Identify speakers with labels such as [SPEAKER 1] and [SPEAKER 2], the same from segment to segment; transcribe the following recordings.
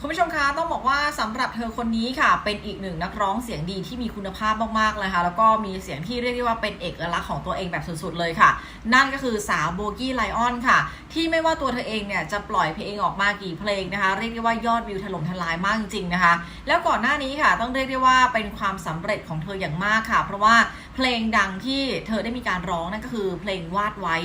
[SPEAKER 1] คุณผู้ชมคะต้องบอกว่าสำหรับเธอคนนี้ค่ะ เป็นอีกหนึ่งนักร้องเสียงดีที่มีคุณภาพมากๆเลยค่ะ แล้วก็มีเสียงที่เรียกได้ว่าเป็นเอกลักษณ์ของตัวเองแบบสุดๆเลยค่ะ นั่นก็คือสาวโบกี้ไลออนค่ะ ที่ไม่ว่าตัวเธอเองเนี่ยจะปล่อยเพลงออกมากี่เพลงนะคะ เรียกได้ว่ายอดวิวถล่มทลายมากจริงๆนะคะ แล้วก่อนหน้านี้ค่ะ ต้องเรียกได้ว่าเป็นความสำเร็จของเธออย่างมากค่ะ เพราะว่าเพลงดังที่เธอได้มีการร้องนั่นก็คือ เพลงวาดไว้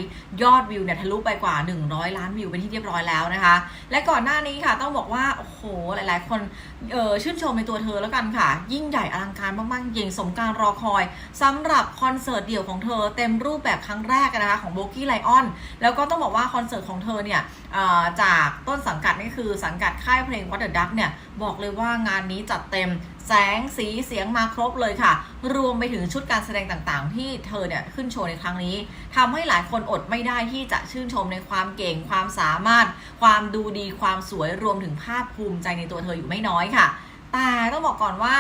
[SPEAKER 1] ยอดวิวเนี่ยทะลุไปกว่า 100 ล้านวิวเป็นที่เรียบร้อยแล้วนะคะ และก่อนหน้านี้ค่ะต้องบอกว่าโอ้โหหลาย ๆ คนเออชื่นชมในตัวเธอแล้วกันค่ะ ยิ่งใหญ่อลังการมากๆยิ่งสมการรอคอยสำหรับคอนเสิร์ตเดี่ยวของเธอเต็มรูปแบบครั้งแรกนะคะของโบกี้ไลออนแล้วก็ต้องบอกว่าคอนเสิร์ตของเธอเนี่ยจากต้นสังกัดนี่คือสังกัดค่ายเพลงวัตเดอร์ดักเนี่ยบอกเลยว่างานนี้จัดเต็ม แสงสีเสียงมาครบเลยค่ะ รวมไปถึงชุดการแสดงต่างๆ ที่เธอเนี่ยขึ้นโชว์ในครั้งนี้ทำให้หลายคนอดไม่ได้ที่จะชื่นชมในความเก่ง ความสามารถ ความดูดีความสวยรวมถึงภาคภูมิใจในตัวเธออยู่ไม่น้อยค่ะ แต่ต้องบอกก่อนว่า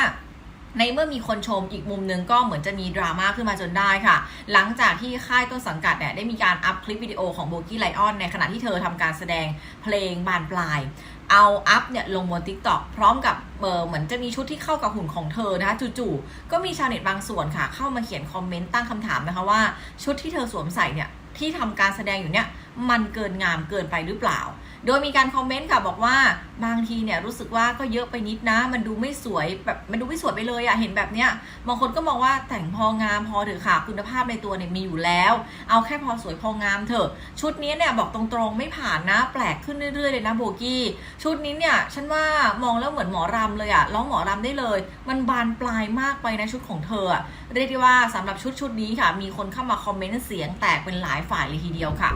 [SPEAKER 1] ในเมื่อมีคนชมอีกมุมหนึงก็เหมือนจะมีดราม่าขึ้นมาจนได้ค่ะ หลังจากที่ค่ายต้นสังกัดเนี่ยได้มีการอัพคลิปวิดีโอของโบกี้ไลออนในขณะที่เธอทำการแสดงเพลงบานปลาย เอาอัพเนี่ยลงบน t ิ k t o k พร้อมกับ เหมือนจะมีชุดที่เข้ากับหุ่นของเธอนะคะจู่ๆก็มีชาวเน็ตบางส่วนค่ะ เข้ามาเขียนคอมเมนต์ตั้งคำถามนะคะว่าชุดที่เธอสวมใส่เนี่ยที่ทำการแสดงอยู่เนี่ยมันเกินงามเกินไปหรือเปล่า โดยมีการคอมเมนต์ค่ะบอกว่าบางทีเนี่ยรู้สึกว่าก็เยอะไปนิดนะ มันดูไม่สวยแบบมันดูไม่สวยไปเลยอะเห็นแบบเนี้ยบางคนก็มองว่าแต่งพองามพอเถอะค่ะ คุณภาพในตัวเนี่ยมีอยู่แล้ว เอาแค่พอสวยพองามเถอะ ชุดนี้เนี่ยบอกตรงๆไม่ผ่านนะ แปลกขึ้นเรื่อยๆเลยนะโบกี้ ชุดนี้เนี่ยฉันว่ามองแล้วเหมือนหมอรำเลยอะร้องหมอรำได้เลย มันบานปลายมากไปนะชุดของเธอ เรียกได้ว่าสำหรับชุดชุดนี้ค่ะ มีคนเข้ามาคอมเมนต์เสียงแตกเป็นหลายฝ่ายเลยทีเดียวค่ะ